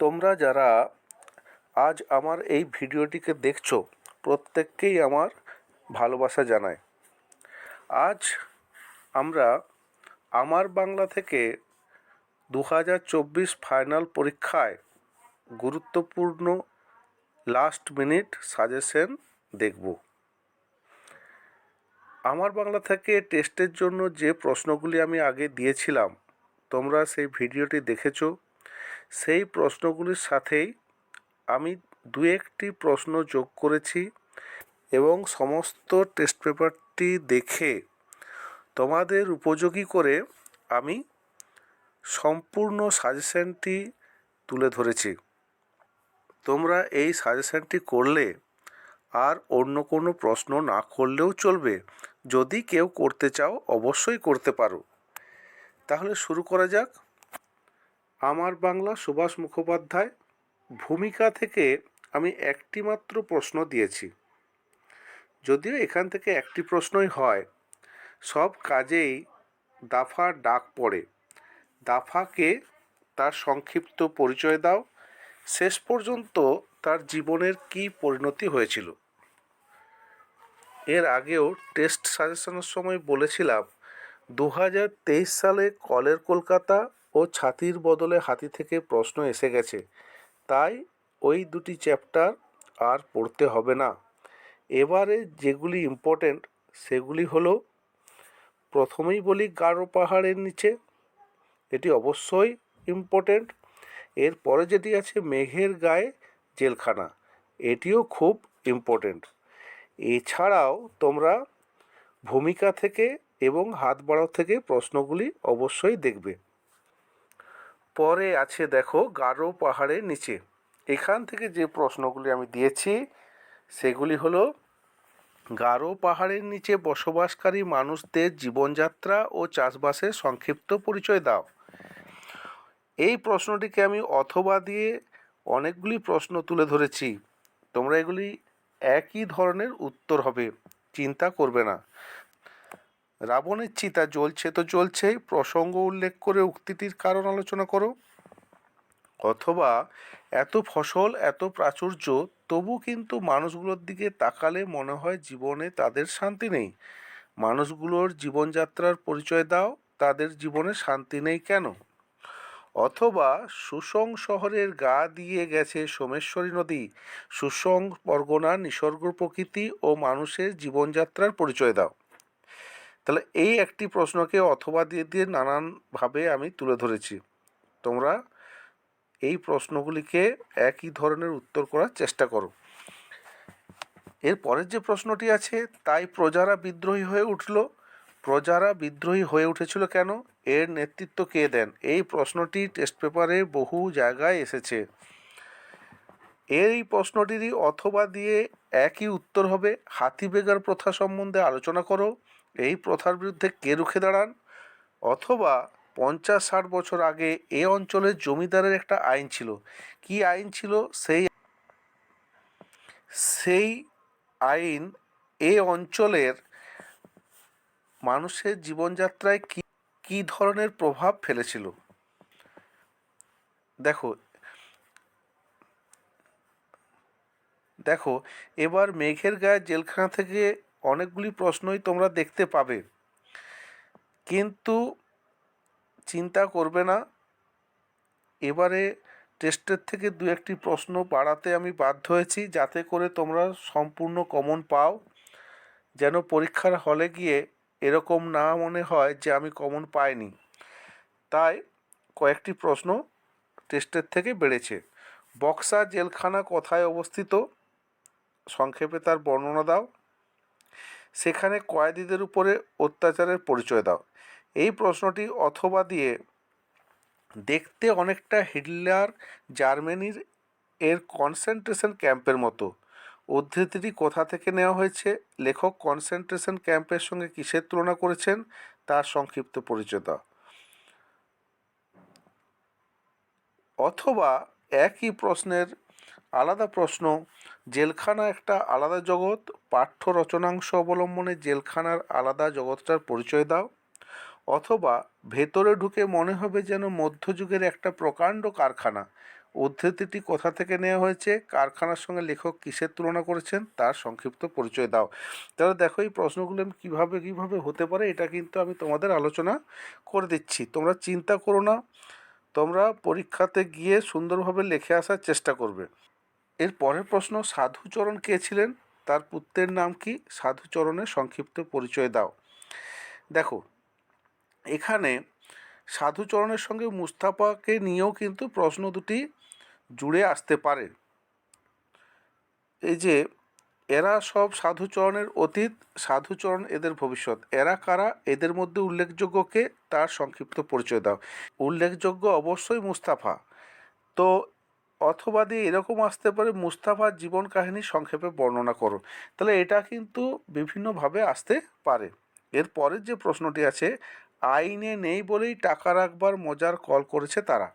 তোমরা যারা আজ আমার এই ভিডিওটিকে দেখছ, প্রত্যেককেই আমার ভালোবাসা জানায়। আজ আমরা আমার বাংলা থেকে দু হাজার চব্বিশ ফাইনাল পরীক্ষায় গুরুত্বপূর্ণ লাস্ট মিনিট সাজেশন দেখব। আমার বাংলা থেকে টেস্টের জন্য যে প্রশ্নগুলি আমি আগে দিয়েছিলাম, তোমরা সেই ভিডিওটি দেখেছ। সেই প্রশ্নগুলির সাথেই আমি দু একটি প্রশ্ন যোগ করেছি এবং সমস্ত টেস্ট পেপারটি দেখে তোমাদের উপযোগী করে আমি সম্পূর্ণ সাজেশনটি তুলে ধরেছি। তোমরা এই সাজেশনটি করলে আর অন্য কোনো প্রশ্ন না করলেও চলবে। যদি কেউ করতে চাও, অবশ্যই করতে পারো। তাহলে শুরু করা যাক। আমার বাংলা সুভাষ মুখোপাধ্যায়, ভূমিকা থেকে আমি একটি মাত্র প্রশ্ন দিয়েছি। যদিও এখান থেকে একটি প্রশ্নই হয়, সব কাজেই দাফা ডাক পড়ে। দাফাকে তার সংক্ষিপ্ত পরিচয় দাও, শেষ পর্যন্ত তার জীবনের কী পরিণতি হয়েছিল। এর আগেও টেস্ট সাজেশনের সময় বলেছিলাম দু হাজার তেইশ সালে কলের কলকাতা ও ছাতির বদলে হাতি থেকে প্রশ্ন এসে গেছে, তাই ওই দুটি চ্যাপ্টার আর পড়তে হবে না। এবারে যেগুলি ইম্পর্টেন্ট সেগুলি হলো, প্রথমেই বলি গারো পাহাড়ের নিচে, এটি অবশ্যই ইম্পর্টেন্ট এরপরে যেটি আছে মেঘের গায়ে জেলখানা, এটিও খুব ইম্পর্টেন্ট এছাড়াও তোমরা ভূমিকা থেকে এবং হাত বাড়াও থেকে প্রশ্নগুলি অবশ্যই দেখবে। পরে আছে দেখো গারো পাহাড়ের নিচে। এখান থেকে যে প্রশ্নগুলি আমি দিয়েছি, সেগুলি হলো, গারো পাহাড়ের নিচে বসবাসকারী মানুষদের জীবনযাত্রা ও চাষবাসের সংক্ষিপ্ত পরিচয় দাও। এই প্রশ্নটিকে আমি অথবা দিয়ে অনেকগুলি প্রশ্ন তুলে ধরেছি। তোমরা এগুলি একই ধরনের উত্তর হবে, চিন্তা করবে না। রাবণের চিতা জ্বলছে তো জ্বলছেই। প্রসঙ্গ উল্লেখ করে উক্তিটির কারণ আলোচনা করো। অথবা, এত ফসল, এত প্রাচুর্য, তবু কিন্তু মানুষগুলোর দিকে তাকালে মনে হয় জীবনে তাদের শান্তি নেই। মানুষগুলোর জীবনযাত্রার পরিচয় দাও, তাদের জীবনে শান্তি নেই কেন? অথবা, সুসং শহরের গা দিয়ে গেছে সোমেশ্বরী নদী। সুসং পরগনার নিসর্গ প্রকৃতি ও মানুষের জীবনযাত্রার পরিচয় দাও। তাহলে এই একটি প্রশ্নকে অথবা দিয়ে দিয়ে নানানভাবে আমি তুলে ধরেছি। তোমরা এই প্রশ্নগুলিকে একই ধরনের উত্তর করার চেষ্টা করো। এর পরের যে প্রশ্নটি আছে, তাই প্রজারা বিদ্রোহী হয়ে উঠল। প্রজারা বিদ্রোহী হয়ে উঠেছিল কেন? এর নেতৃত্ব কে দেন? এই প্রশ্নটি টেস্ট পেপারে বহু জায়গায় এসেছে। এই প্রশ্নটিরই অথবা দিয়ে একই উত্তর হবে। হাতি বেগার প্রথা সম্বন্ধে আলোচনা করো। এই প্রথার বিরুদ্ধে কে রুখে দাঁড়ান? অথবা পঞ্চাশ ষাট বছর আগে এ অঞ্চলের জমিদারের একটা আইন ছিল। কি আইন ছিল? সেই সেই আইন এ অঞ্চলের মানুষের জীবনযাত্রায় কি, কী ধরনের প্রভাব ফেলেছিল? দেখো দেখো, এবার মেঘের গায়ে জেলখানা থেকে অনেকগুলি প্রশ্নই তোমরা দেখতে পাবে। কিন্তু চিন্তা করবে না। এবারে টেস্টের থেকে দু একটি প্রশ্ন বাড়াতে আমি বাধ্য হয়েছি, যাতে করে তোমরা সম্পূর্ণ কমন পাও। যেন পরীক্ষার হলে গিয়ে এরকম না মনে হয় যে আমি কমন পাইনি। তাই কয়েকটি প্রশ্ন টেস্টের থেকে বেড়েছে। বক্সা জেলখানা কোথায় অবস্থিত? সংক্ষেপে তার বর্ণনা দাও। সেখানে কয়েদিদের উপরে অত্যাচারের পরিচয় দাও। এই প্রশ্নটি অথবা দিয়ে দেখতে অনেকটা হিটলার জার্মানির এর কনসেন্ট্রেশন ক্যাম্পের মতো। উদ্ধৃতিটি কোথা থেকে নেওয়া হয়েছে? লেখক কনসেন্ট্রেশন ক্যাম্পের সঙ্গে কিসের তুলনা করেছেন? তার সংক্ষিপ্ত পরিচয় দাও। অথবা একই প্রশ্নের আলাদা প্রশ্ন, জেলখানা একটা আলাদা জগৎ, পাঠ্য রচনাংশ অবলম্বনে জেলখানার আলাদা জগৎটার পরিচয় দাও। অথবা ভেতরে ঢুকে মনে হবে যেন মধ্যযুগের একটা প্রকাণ্ড কারখানা। উদ্ধৃতিটি কোথা থেকে নেওয়া হয়েছে? কারখানার সঙ্গে লেখক কিসের তুলনা করেছেন? তার সংক্ষিপ্ত পরিচয় দাও। তাহলে দেখো এই প্রশ্নগুলো কীভাবে কীভাবে হতে পারে এটা কিন্তু আমি তোমাদের আলোচনা করে দিচ্ছি। তোমরা চিন্তা করো না। তোমরা পরীক্ষাতে গিয়ে সুন্দরভাবে লিখে আসার চেষ্টা করবে। এর পরের প্রশ্ন, সাধুচরণ কে ছিলেন? তার পুত্রের নাম কি? সাধুচরণের সংক্ষিপ্ত পরিচয় দাও। দেখো, এখানে সাধুচরণের সঙ্গে মুস্তাফাকে নিয়েও কিন্তু প্রশ্ন দুটি জুড়ে আসতে পারে। এই যে, এরা সব সাধুচরণের অতীত, সাধুচরণ এদের ভবিষ্যৎ। এরা কারা? এদের মধ্যে উল্লেখযোগ্যকে তার সংক্ষিপ্ত পরিচয় দাও। উল্লেখযোগ্য অবশ্যই মুস্তাফা। তো অথবা দিয়ে এরকম আসতে পারে মুস্তাফার জীবন কাহিনী সংক্ষেপে বর্ণনা করো। তাহলে এটা কিন্তু বিভিন্নভাবে আসতে পারে। এর পরের যে প্রশ্নটি আছে, আইনে নেই বলেই টাকা রাখবার মজার কল করেছে তারা।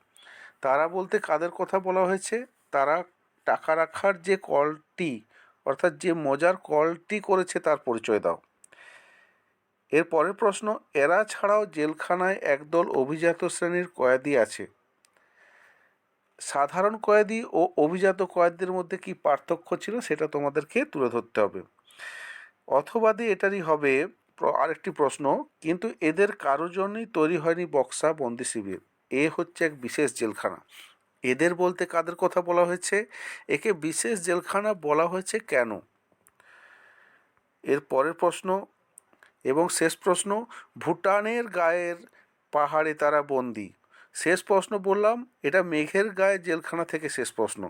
তারা বলতে কাদের কথা বলা হয়েছে? তারা টাকা রাখার যে কলটি, অর্থাৎ যে মজার কলটি করেছে তার পরিচয় দাও। এর পরের প্রশ্ন, এরা ছাড়াও জেলখানায় একদল অভিজাত শ্রেণির কয়েদি আছে। সাধারণ কয়েদি ও অভিজাত কয়েদিদের মধ্যে কি পার্থক্য ছিল সেটা তোমাদেরকে তুলে ধরতে হবে। অথবাদি এটারই হবে আরেকটি প্রশ্ন, কিন্তু এদের কারও জন্যই তৈরি হয়নি বক্সা বন্দি শিবির। এ হচ্ছে এক বিশেষ জেলখানা। এদের বলতে কাদের কথা বলা হয়েছে? একে বিশেষ জেলখানা বলা হয়েছে কেন? এর পরের প্রশ্ন এবং শেষ প্রশ্ন, ভুটানের গায়ের পাহাড়ে তারা বন্দি। শেষ প্রশ্ন বললাম, এটা মেঘের গায়ে জেলখানা থেকে শেষ প্রশ্ন।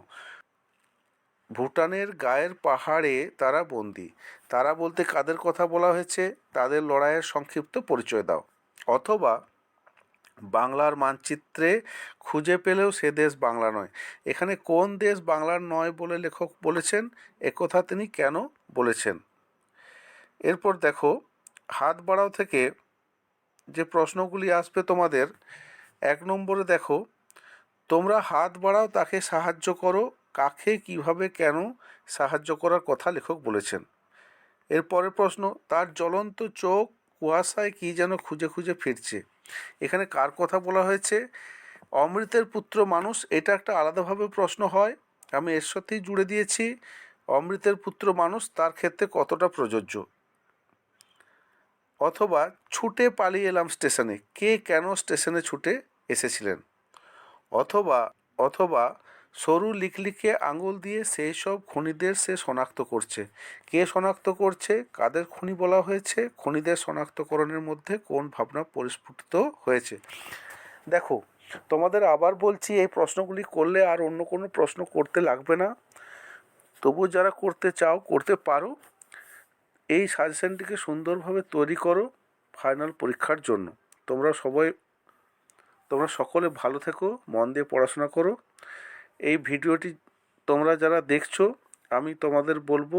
ভুটানের গায়ের পাহাড়ে তারা বন্দি। তারা বলতে কাদের কথা বলা হয়েছে? তাদের লড়াইয়ের সংক্ষিপ্ত পরিচয় দাও। অথবা, বাংলার মানচিত্রে খুঁজে পেলেও সে দেশ বাংলা নয়। এখানে কোন দেশ বাংলার নয় বলে লেখক বলেছেন? একথা তিনি কেন বলেছেন? এরপর দেখো, হাত বাড়াও থেকে যে প্রশ্নগুলি আসবে তোমাদের এক নম্বরে দেখো, তোমরা হাত বাড়াও, তাকে সাহায্য করো। কাকে, কীভাবে, কেন সাহায্য করার কথা লেখক বলেছেন। এর পরের প্রশ্ন, তার জ্বলন্ত চোখ কুয়াশায় কী যেন খুঁজে খুঁজে ফিরছে। এখানে কার কথা বলা হয়েছে? অমৃতের পুত্র মানুষ, এটা একটা আলাদাভাবে প্রশ্ন হয়। আমি এর সাথেই জুড়ে দিয়েছি, অমৃতের পুত্র মানুষ তার ক্ষেত্রে কতটা প্রযোজ্য? অথবা, ছুটে পালিয়ে এলাম স্টেশনে, কে কেন স্টেশনে ছুটে? এসেছিলেন। অথবা অথবা সরু লিকলিকে আঙুল দিয়ে সেই সব খুনিদের সে শনাক্ত করছে। কে শনাক্ত করছে, কাদের খুনি বলা হয়েছে, খুনিদের শনাক্তকরণের মধ্যে কোন ভাবনা পরিস্ফুটিত হয়েছে? দেখো, তোমাদের আবার বলছি, এই প্রশ্নগুলি করলে আর অন্য কোনো প্রশ্ন করতে লাগবে না। তবু যারা করতে চাও, করতে পারো। এই সাজেশনটিকে সুন্দরভাবে তৈরি করো ফাইনাল পরীক্ষার জন্য। তোমরা সবাই তোমরা সকলে ভালো থেকো, মন দিয়ে পড়াশোনা করো। এই ভিডিওটি তোমরা যারা দেখছ, আমি তোমাদের বলব,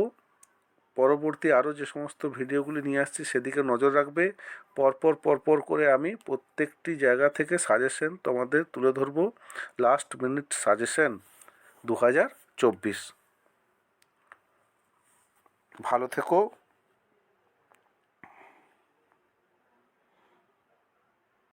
পরবর্তী আরও যে সমস্ত ভিডিওগুলি নিয়ে আসছি সেদিকে নজর রাখবে। পরপর পরপর করে আমি প্রত্যেকটি জায়গা থেকে সাজেশন তোমাদের তুলে ধরবো। লাস্ট মিনিট সাজেশন দু হাজার চব্বিশ। ভালো থেকো।